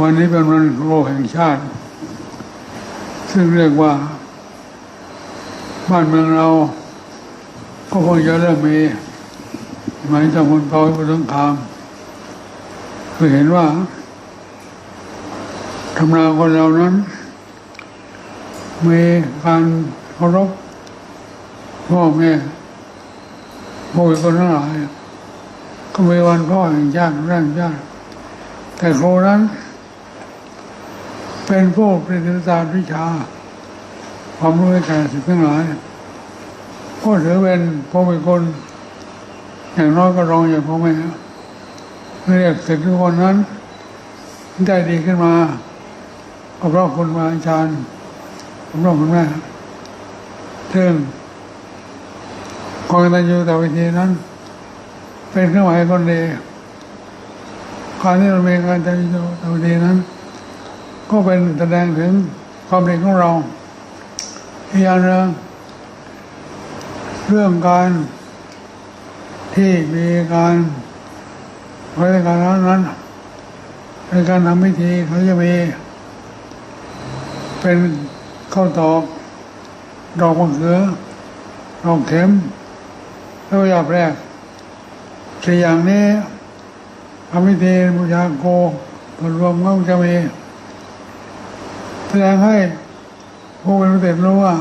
วันนี้เป็นวันครูแห่งชาติ ซึ่งเรียกว่า บ้านเมืองเราก็คงจะเริ่มมีสมัยจากคนเก่าไปถึงครามคือเห็นว่าธรรมนาคนเรานั้น มีการเคารพพ่อแม่ผู้เป็นคนทั้งหลายก็มีวันพ่อแห่งชาติแรงชาติแต่ครูนั้น เป็นผู้ปฏิบัติศารวิชา ความรู้ในการศึกทั้งหลายก็ถือเป็นผู้เป็นคน อย่างน้อยก็รองอย่างพ่อแม่เรียกศิษย์ทุกคนนั้น ได้ดีขึ้นมาเพราะคุณมาอาจารย์ผมรองคุณแม่ซึ่งกองตันยูแต่วิธีนั้น เป็นเครื่องหมายคนดีการที่เรามีการตันยูแต่วิธีนั้น ก็เป็นแสดงถึงความดีของเราอีกอย่างหนึ่งเรื่องการที่มีการบริการนั้นในการทำพิธีเขาจะมี เป็นข้าวตอกดอกมะเขือดอกเข็มแล้วยาแรกสี่อย่างนี้ทำพิธีบูชาโกส่วนรวมก็จะมี สดงให้ผู้เป็นเด็กรู้ว่า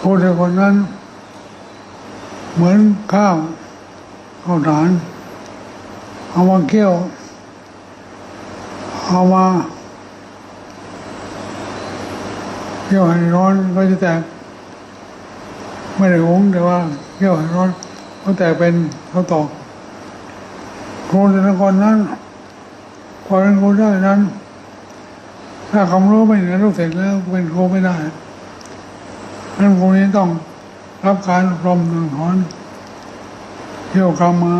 ผู้เด็กคนนั้น เหมือนข้าวข้าวฐานเอามาเคี่ยว เอามาเคี่ยวให้ร้อนก็จะแตกไม่ได้หงแต่ว่าเคี่ยวให้ร้อนก็แตกเป็นข้าวตอกครูแต่ละคนนั้นพอเป็นครูได้นั้น ถ้าความรู้ไม่เหนือลูกเสร็จแล้วเป็นครูไม่ได้นั้นครูนี้ต้องรับการอบรมหนึ่งถอนเที่ยวกรรมมา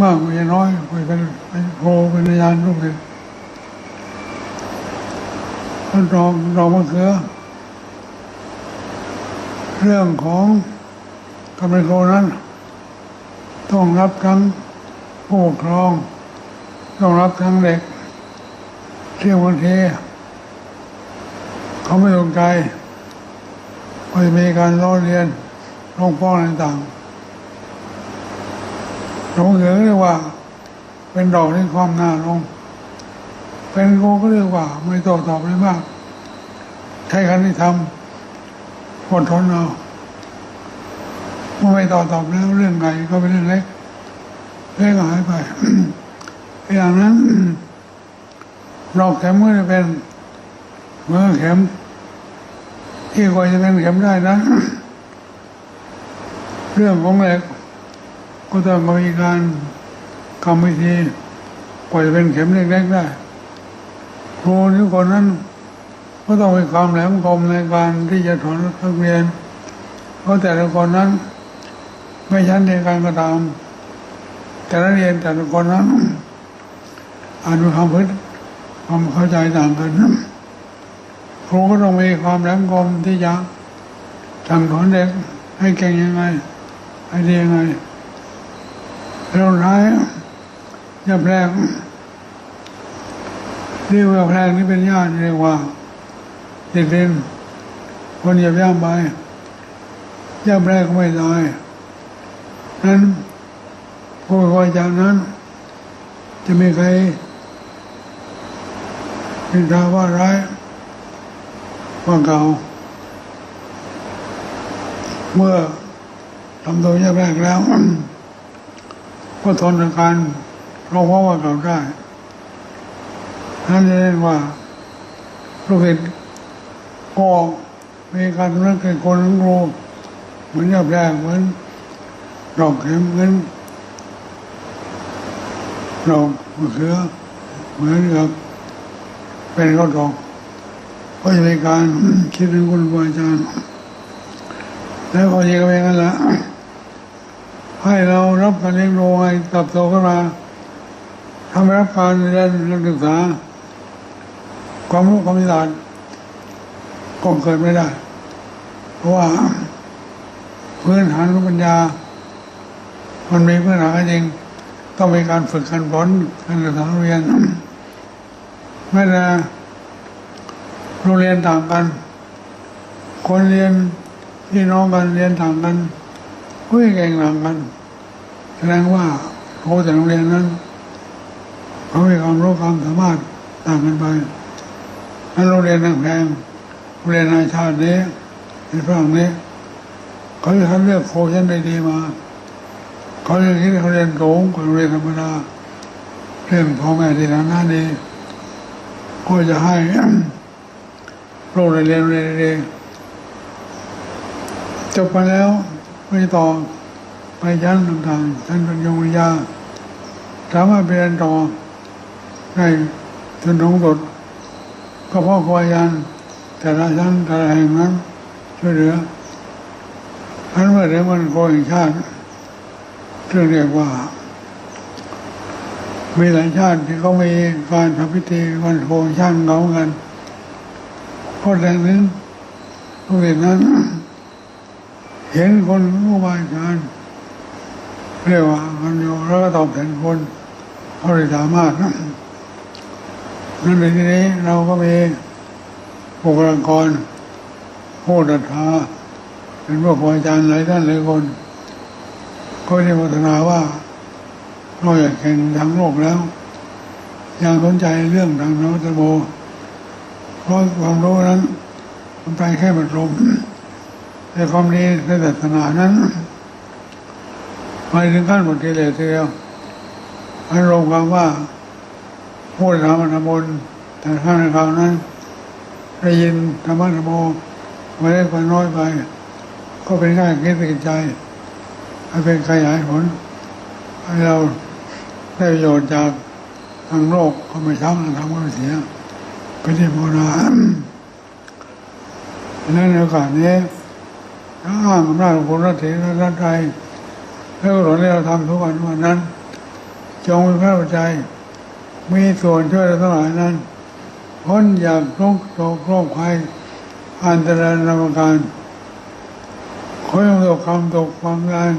มากไม่น้อยไปเป็นเป็นครูเป็นอาจารย์ลูกเด็กท่านรองรองมะเขือเรื่องของการเป็นครูนั้น ต้องรับทั้งผู้ปกครอง ต้องรับทั้งเด็ก เที่ยวบางทีเขาไม่ลงใจก็จะมีการล้อเรียนร้องฟ้องต่างๆหลงเหลือเรียกว่า เป็นดอกที่ความหน้าลง เป็นโกก็เรียกว่า ไม่โตตอบเลยมากใช้คันที่ทำอดทนเอาเมื่อไม่ต่อตอบแล้วเรื่องใหญ่ก็เป็นเรื่องเล็กเล็กหายไปอย่างนั้น ดอกเข็มก็จะเป็นเมื่อเข็ม ที่กว่าจะเป็นเข็มได้นะ เรื่องของเหล็กก็ต้องมีการกรรมวิธีกว่าจะเป็นเข็มเล็กๆได้ครูทุกคนนั้นก็ต้องมีความแหลมคมในการที่จะถอนนักเรียน เพราะแต่ละคนนั้น ไม่ชั้นในการกระทำแต่ละเรียนแต่ละคนนั้นอาจมีความพึ่ ความเข้าใจต่างกันครูก็ต้องมีความแหลมคมที่จะสั่งสอนเด็กให้เก่งยังไง ให้ดียังไงแล้วท้ายยับแรกเรียกว่าแพรกนี่เป็นญาติเรียกว่าเด็กเรียนคนเหยียบย่ำไปย่ำแรกก็ไม่ตายนั้นผู้คอยจากนั้น จะมีใคร เป็นทาว่าร้ายว่าเก่าเมื่อทำตัวแยกแรกแล้วก็ทนอาการร้องเพราะว่าเก่าได้นั่นเรียกว่าลูกเห็นก็มีการเรื่องเป็นคนทั้งโลกเหมือนแยบแรกเหมือนดอกเข็มเหมือนดอกมะเขือเหมือนกับ เป็นข้าวตอกก็จะมีการคิดถึงคุณครูอาจารย์ แล้วพอเยก็เป็นกันละให้เรารับการเลี้ยงดูให้ติบโตขึ้นมาทำให้รับการเรียนรู้ศึกษา ความรู้ความฉลาดก็เกิดไม่ได้ เพราะว่าพื้นฐานของปัญญา มันมีพื้นฐานจริง ต้องมีการฝึกการฝนการศึกษาเรียน ไม่แต่โรงเรียนต่างกัน คนเรียนพี่น้องกันเรียนต่างกันก็เก่งต่างกันแสดงว่าโค้แต่โรงเรียนนั้นเขามีความรู้ความสามารถต่างกันไปนั้นโรงเรียนแพงโรงเรียนนานชาตินี้ในฝรั่งนี้เขาจะคัดเลือกโค้ชชั้นดีๆมาเขาจะคิดเขาเรียนสูงกว่าโรงเรียนธรรมดาเรื่องพ่อแม่ที่ฐานะดี ก็จะให้โรงเรียนเรียนเรียนจบไปแล้วไปต่อไปชั้นต่างๆชั้นปัญญวิยาสามารถไปเรียนต่อได้จนถึงสดก็เพราะครูอาจารย์แต่ละชั้นแต่ละแห่งนั้นช่วยเหลืออันเมื่อถึงวันโคแห่งชาติซึ่งเรียกว่า มีหลายชาติที่เขามีการทำพิธีวันโคแห่งาติเงากันเพราะแรงนั้นพวกเห็นนั้น เห็นคนผู้บายการเรียกว่ากันอยู่แล้วก็ตอบแทนคนเขาเลยสามารถนั่นในที่นี้เราก็มีบุคลากรผู้ดัทธาเป็นพวกครูอาจารย์หลายท่านหลายคน ก็ได้พัฒนาว่า นอกจากแข่งทางโลกแล้ว ยังสนใจเรื่องทางนวัตโมเพราะความรู้นั้นมันไปแค่บัดลมแต่ความดีในศาสนานั้นไปถึงขั้นหมดกิเลสทีเดียวให้รวมความว่าพูดธรรมธรรมนแต่ข้างในคราวนั้นได้ยินธรรมะธรรมโมไม่ได้ไปน้อยไป ก็เป็นง่ายคิดติดใจให้เป็นขยายผลให้เรา ได้ประโยชน์จากทางโลกก็ไม่ช้ำทางก็ไม่เสียป็นที่โบราณดังนั้นในโอกาสนี้ถ้าอ้างอำนาจของคุณรัตเถรรัตไทยแล้วหลวงที่เราทำทุกวันวันนั้น จงมีพระใจมีส่วนช่วยเราทั้งหลายนั้นพ้นจากทุกข์โศกโรคภัยอันตรายนานาการขอให้ตกความตกความงาน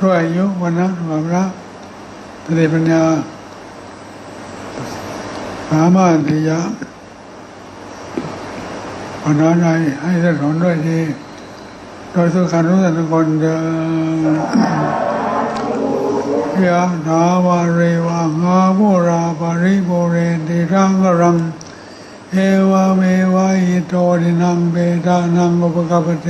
ด้วยอายุวันนะความรัก สติปัญญาสามารถที่จะปัญหาใดให้ท่านสอนด้วยดี โดยสุขันทุกท่านทุกคนเดินยะถาวาริวังอาโมราปาริโภเรนติรังกรังเอวะเมวะอิโตดินังเบตานังอุปกปเต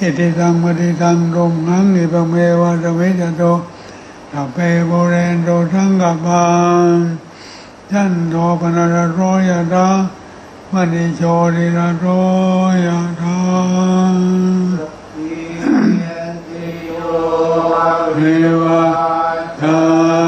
อิติตังมติตังรมหังอิปเมวะตะเวจโต ตัปเปโบเรนโตทังกัปปังยันโตปนารโรยะดามณิโชติระโรยะดาเทวะทา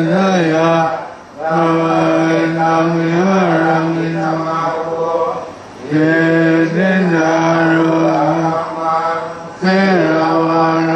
นังยะรังมินาเยเดนารุอาเทราวาน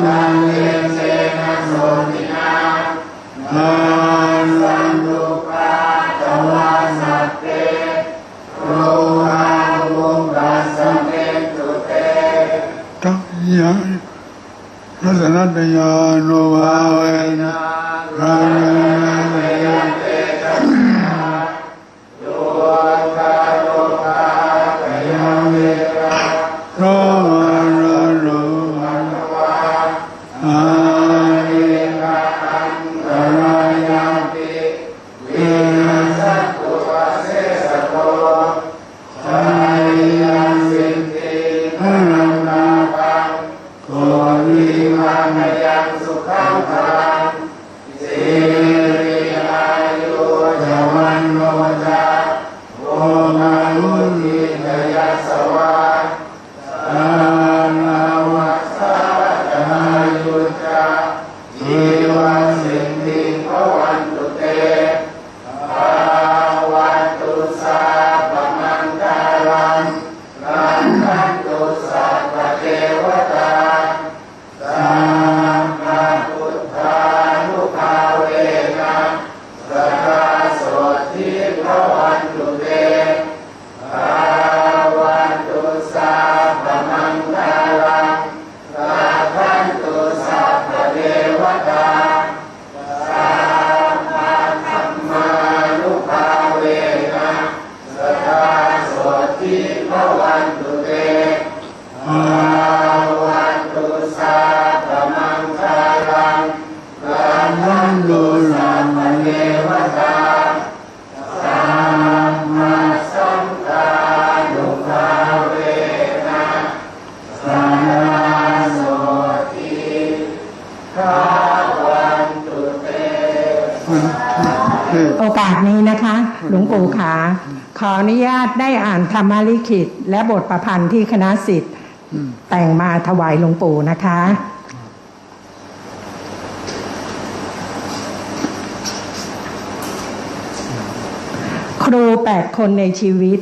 Amen. กาสนี้นะคะ หลวงปู่ขา ขออนุญาตได้อ่านธรรมลิขิต และบทประพันธ์ที่คณะสิทธิ์แต่งมาถวายหลวงปู่นะคะ ครูแปดคนในชีวิต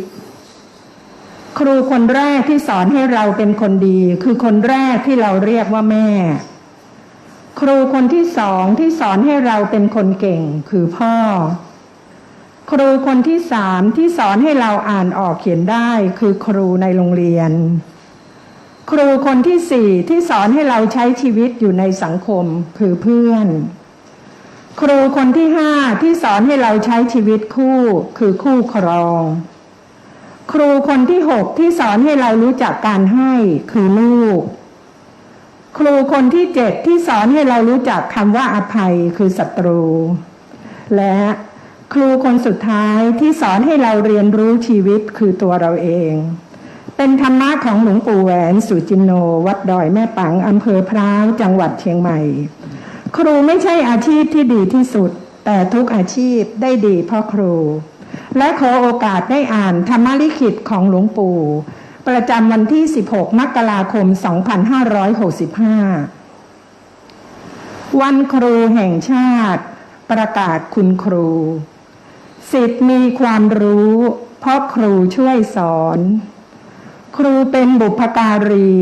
ครูคนแรกที่สอนให้เราเป็นคนดี คือคนแรกที่เราเรียกว่าแม่ครูคนที่สองที่สอนให้เราเป็นคนเก่งคือพ่อ ครูคนที่สามที่สอนให้เราอ่านออกเขียนได้คือครูในโรงเรียน ครูคนที่สี่ที่สอนให้เราใช้ชีวิตอยู่ในสังคมคือเพื่อน ครูคนที่ห้าที่สอนให้เราใช้ชีวิตคู่คือคู่ครอง ครูคนที่หกที่สอนให้เรารู้จักการให้คือลูก ครูคนที่เจ็ดที่สอนให้เรารู้จักคำว่าอภัยคือศัตรู และ ครูคนสุดท้ายที่สอนให้เราเรียนรู้ชีวิตคือตัวเราเอง เป็นธรรมะของหลวงปู่แหวนสุจินโน วัดดอยแม่ปังอำเภอพร้าวจังหวัดเชียงใหม่ ครูไม่ใช่อาชีพที่ดีที่สุด แต่ทุกอาชีพได้ดีเพราะครู และขอโอกาสได้อ่านธรรมลิขิตของหลวงปู่ ประจำวันที่ 16 มกราคม 2565 วันครูแห่งชาติประกาศคุณครู สิทธิ์มีความรู้ เพราะครูช่วยสอน ครูเป็นบุพการี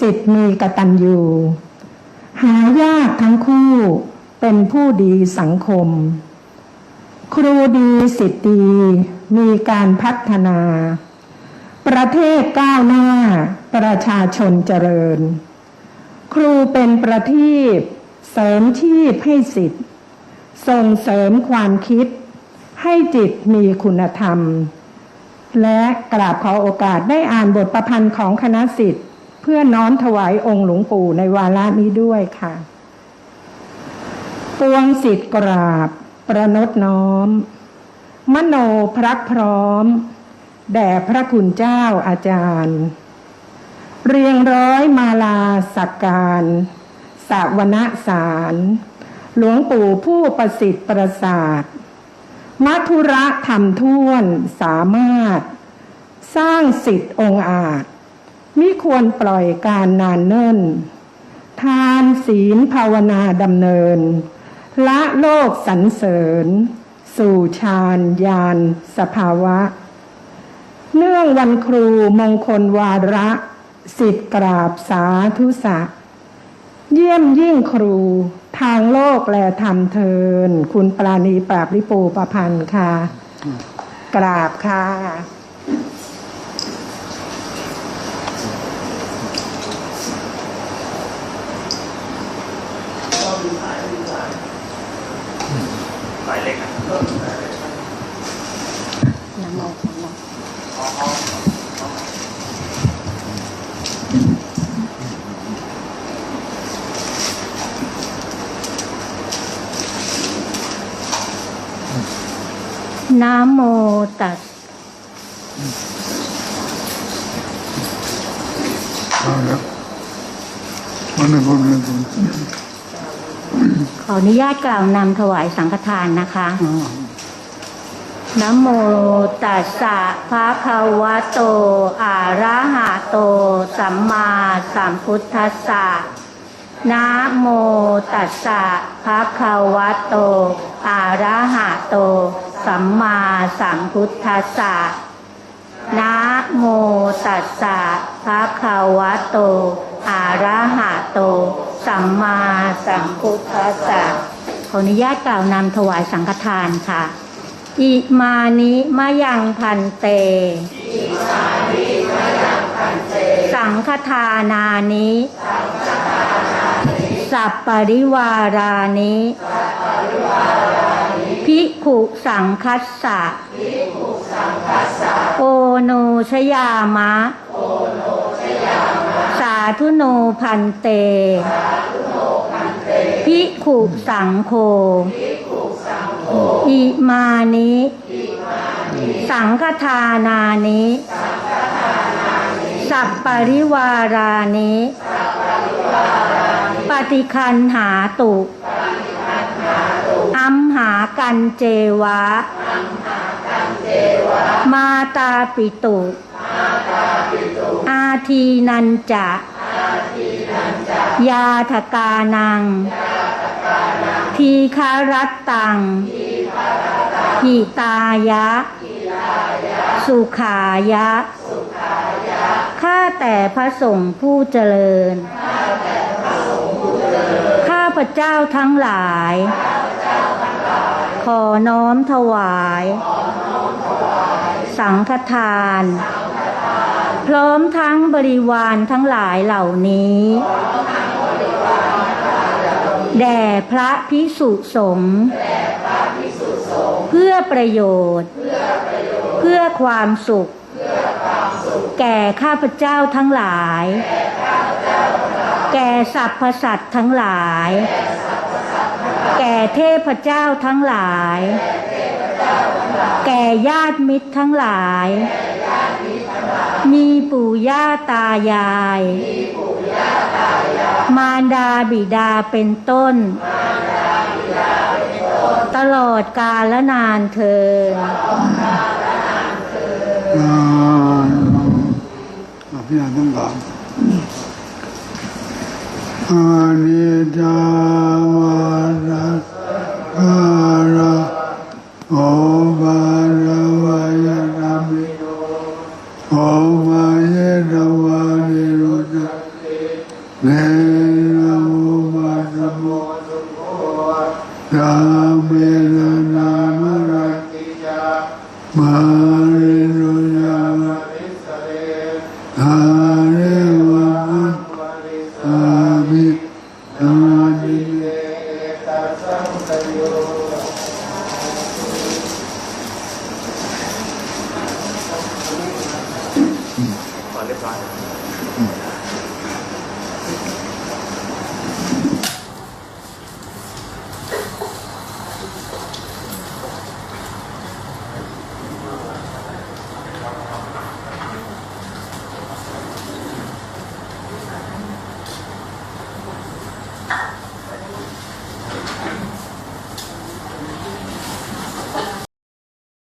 สิทธิ์มีกตัญญูหายากทั้งคู่เป็นผู้ดีสังคม ครูดีสิทธิ์ดีมีการพัฒนา ประเทศก้าวหน้า ประชาชนเจริญ ครูเป็นประทีปเสริมชีพให้สิทธิ์ส่งเสริมความคิด ให้จิตมีคุณธรรม และกราบขอโอกาสได้อ่านบทประพันธ์ของคณะสิทธิ์เพื่อน้อมถวายองค์หลวงปู่ในวาระนี้ด้วยค่ะ ปวงสิทธิ์กราบ ประนตน้อม มโนพรักพร้อม แด่พระคุณเจ้าอาจารย์ เรียงร้อยมาลาสักการสาวณสาร หลวงปู่ผู้ประสิทธิ์ประสาท มัทุระธรรมท่วนสามารถ สร้างสิทธิ์องอาจมิควรปล่อยการนานเนิ่น ทานศีลภาวนาดำเนิน ละโลกสรรเสริญ สู่ฌานญาณสภาวะ เนื่องวันครูมงคลวาระ สิทธิ์กราบสาธุสะ เยี่ยมยิ่งครู ทางโลกแลธรรมเทิน คุณปราณีปราบริปูประพันธ์ค่ะ กราบค่ะ หมายเลขนะำออกของเรา นะโมตัสเอาละวันนี้ผมเรียนถึงขออนุญาตกล่าวนำถวายสังฆทานนะคะอ่านะโมตัสสะภะคะวะโต อะระหะโต สัมมาสัมพุทธัสสะนะโมตัสสะภะคะวะโต อะระหะโต สัมมาสัมพุทธัสสะนะโมตัสสะภะคะวะโต อะระหะโต สัมมาสัมพุทธัสสะขออนุญาตกล่าวนำถวายสังฆทานค่ะ อิมานิมะยังพันเตสังฆทานานิ สัปปริวารานิ ภิกขุสังคัสสะ โอโนชยามะ สาธุโนพันเต ภิกขุสังโฆ อิมานิ สังฆทานานิ สัปปริวารานิ ปฏิคันหาตุอัมหา กันเจวะ มาตาปิตุ อาทีนันจะ ยาทกานัง ทีคารัตตังหิตายะ สุขายะ ข้าแต่พระสงฆ์ผู้เจริญ ข้าพระเจ้าทั้งหลาย ขอน้อมถวาย สังฆทาน พร้อมทั้งบริวารทั้งหลายเหล่านี้แด่พระพิสุสงฆ์เพื่อประโยชน์ เพื่อความสุข แก่ข้าพเจ้าทั้งหลาย แก่สรรพสัตว์ทั้งหลาย แก่เทพเจ้าทั้งหลาย แก่ญาติมิตรทั้งหลาย มีปู่ย่าตายาย มารดาบิดาเป็นต้น ตลอดกาลนานเธอญอ่าอภิญาทั้งหลายอ นิจาวรัสภาระโอบารวายนามิโอมาเยรวานิโรจเนรโอมาสมุทาเมรนามรัติยามาริโรยามิสเรหาเรวะ me. Uh,